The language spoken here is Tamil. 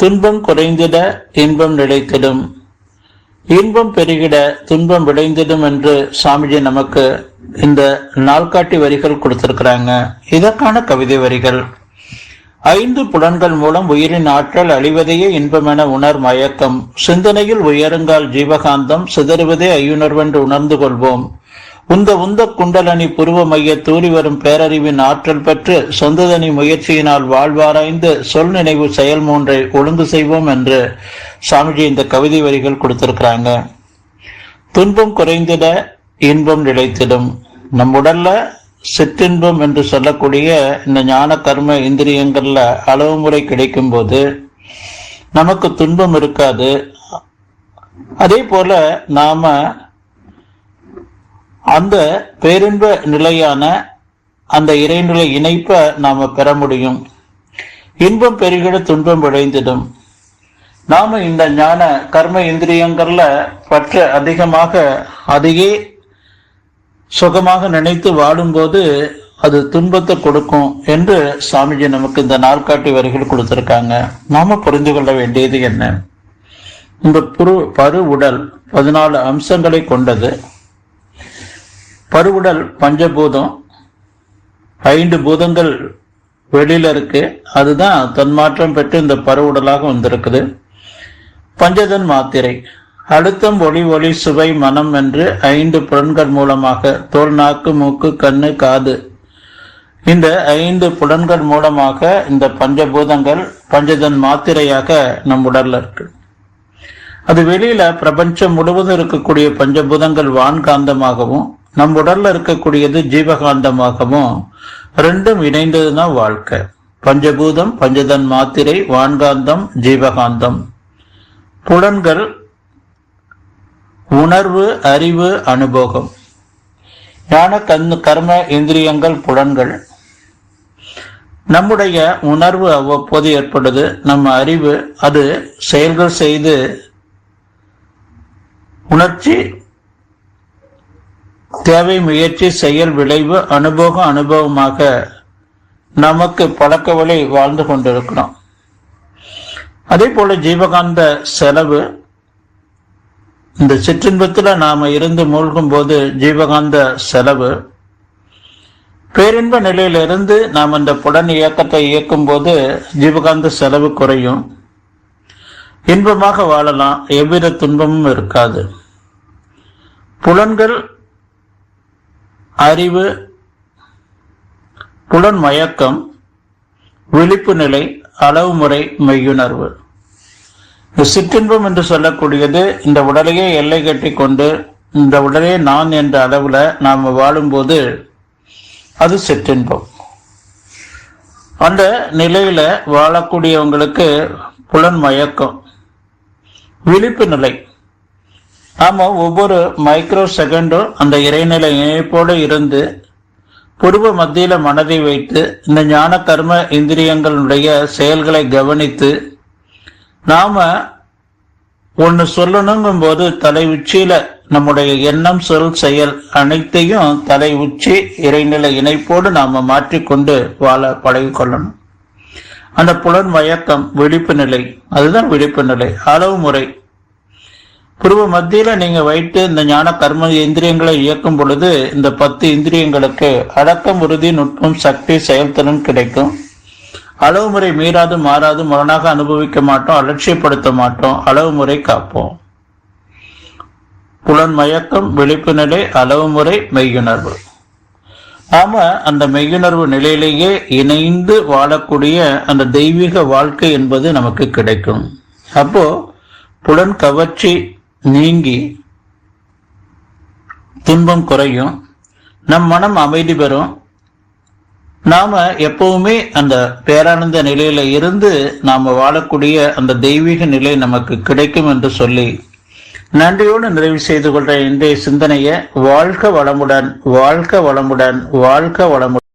துன்பம் குறைந்திட இன்பம் நிலைத்திடும். இன்பம் பெருகிட துன்பம் விளைந்திடும் என்று சாமிஜி நமக்கு இந்த நாள்காட்டி வரிகள் கொடுத்திருக்கிறாங்க. இதற்கான கவிதை வரிகள். ஐந்து புலன்கள் மூலம் உயிரின் ஆற்றல் அழிவதையே இன்பமென உணர் மயக்கம். சிந்தனையில் உயருங்கால் ஜீவகாந்தம் சிதறுவதே ஐயுணர்வென்று உணர்ந்து கொள்வோம். உந்த உந்த குண்டலனி புருவ மைய தூரி வரும் பேரறிவின் ஆற்றல் பெற்று சொந்ததனி முயற்சியினால் வாழ்வாராய்ந்து சொல் நினைவு செயல் மூன்றை ஒழுங்கு செய்வோம் என்று சாமிஜி இந்த கவிதை வரிகள் கொடுத்திருக்கிறாங்க. துன்பம் குறைந்திட இன்பம் நிலைத்திடும். நம் உடல்ல சிற்றின்பம் என்று சொல்லக்கூடிய இந்த ஞான கர்ம இந்திரியங்கள்ல அளவு முறை கிடைக்கும் போது நமக்கு துன்பம் இருக்காது. அதே போல நாம அந்த பேரின்ப நிலையான அந்த இறைநிலை இணைப்பை நாம பெற முடியும். இன்பம் பெருகிட துன்பம் விளைந்திடும். நாம இந்த ஞான கர்ம இந்திரியங்கள்ல பற்ற அதிகமாக அதையே சுகமாக நினைத்து வாழும்போது அது துன்பத்தை கொடுக்கும் என்று சாமிஜி நமக்கு இந்த நாள்காட்டி வரிகள் கொடுத்திருக்காங்க. நாம புரிந்து கொள்ள வேண்டியது என்ன? இந்த புரு பரு உடல் பதினாலு அம்சங்களை கொண்டது. பருவுடல் பஞ்சபூதம் ஐந்து பூதங்கள் வெளியில இருக்கு. அதுதான் தன்மாற்றம் பெற்று இந்த பருவுடலாக வந்திருக்குது. பஞ்சதன் மாத்திரை. அழுத்தம் ஒளி ஒளி சுவை மனம் என்று ஐந்து புலன்கள் மூலமாக தோல் நாக்கு மூக்கு கண்ணு காது. இந்த ஐந்து புலன்கள் மூலமாக இந்த பஞ்சபூதங்கள் பஞ்சதன் மாத்திரையாக நம் உடல்ல இருக்கு. அது வெளியில பிரபஞ்சம் முழுவதும் இருக்கக்கூடிய பஞ்சபூதங்கள் வான்காந்தமாகவும் நம் உடல்ல இருக்கக்கூடியது ஜீவகாந்தமாகவும் ரெண்டும் இணைந்ததுதான் வாழ்க்கை. பஞ்சபூதம் பஞ்சதன் மாத்திரை வான்காந்தம் ஜீவகாந்தம். புலன்கள் உணர்வு அறிவு அனுபவம் ஞான கண் கர்ம இந்திரியங்கள் புலன்கள். நம்முடைய உணர்வு அவ்வப்போது ஏற்படுது நம்ம அறிவு அது செயல்கள் செய்து உணர்ச்சி தேவை முயற்சி செயல் விளைவு அனுபவம் அனுபவமாக நமக்கு பழக்க வழி வாழ்ந்து கொண்டிருக்கிறோம். அதே போல ஜீவகாந்த செலவு இந்த சிற்றின்பத்தில் நாம் இருந்து மூழ்கும் போது ஜீவகாந்த செலவு பேரின்ப நிலையிலிருந்து நாம் இந்த புடன் இயக்கத்தை இயக்கும் போது ஜீவகாந்த செலவு குறையும். இன்பமாக வாழலாம் எவ்வித துன்பமும் இருக்காது. புலன்கள் அறிவு புலன் மயக்கம் விழிப்பு நிலை அளவு முறை மெய்யுணர்வு. சிற்றின்பம் என்று சொல்லக்கூடியது இந்த உடலையே எல்லை கட்டி கொண்டு இந்த உடலே நான் என்ற அளவுல நாம் வாழும்போது அது சிற்றின்பம். அந்த நிலையில வாழக்கூடியவங்களுக்கு புலன் மயக்கம் விழிப்பு நிலை ஆமாம் ஒவ்வொரு மைக்ரோ செகண்டும் அந்த இறைநிலை இணைப்போடு இருந்து புருவ மத்தியில மனதை வைத்து இந்த ஞான கர்ம இந்திரியங்களுடைய செயல்களை கவனித்து நாம ஒன்னு சொல்லணுங்கும் போது தலை உச்சியில நம்முடைய எண்ணம் சொல் செயல் அனைத்தையும் தலை உச்சி இறைநிலை இணைப்போடு நாம மாற்றிக்கொண்டு வாழ பழகிக்கொள்ளணும் அந்த புலன் மயக்கம் விழிப்பு நிலை அதுதான் விழிப்பு நிலை அளவு முறை. புருவ மத்தியில நீங்க வைத்து இந்த ஞான கர்ம இந்திரியங்களை இயக்கும் பொழுது இந்த பத்து இந்திரியங்களுக்கு அடக்கம் உறுதி நுட்பம் சக்தி செயல்திறன் கிடைக்கும். அளவு முறை மீறாது மாறாது முரணாக அனுபவிக்க மாட்டோம் அலட்சியப்படுத்த மாட்டோம் அளவு முறை காப்போம். புலன் மயக்கம் விழிப்பு நிலை அளவு முறை மெய்யுணர்வு. ஆம அந்த மெய்யுணர்வு நிலையிலேயே இணைந்து வாழக்கூடிய அந்த தெய்வீக வாழ்க்கை என்பது நமக்கு கிடைக்கும். அப்போ புலன் கவர்ச்சி நீங்கி துன்பம் குறையும். நம் மனம் அமைதி பெறும். நாம எப்பவுமே அந்த பேரானந்த நிலையில இருந்து நாம வாழக்கூடிய அந்த தெய்வீக நிலை நமக்கு கிடைக்கும் என்று சொல்லி நன்றியோடு நிறைவு செய்து கொள்ற இன்றைய சிந்தனையை வாழ்க வளமுடன் வாழ்க வளமுடன் வாழ்க வளமுடன்.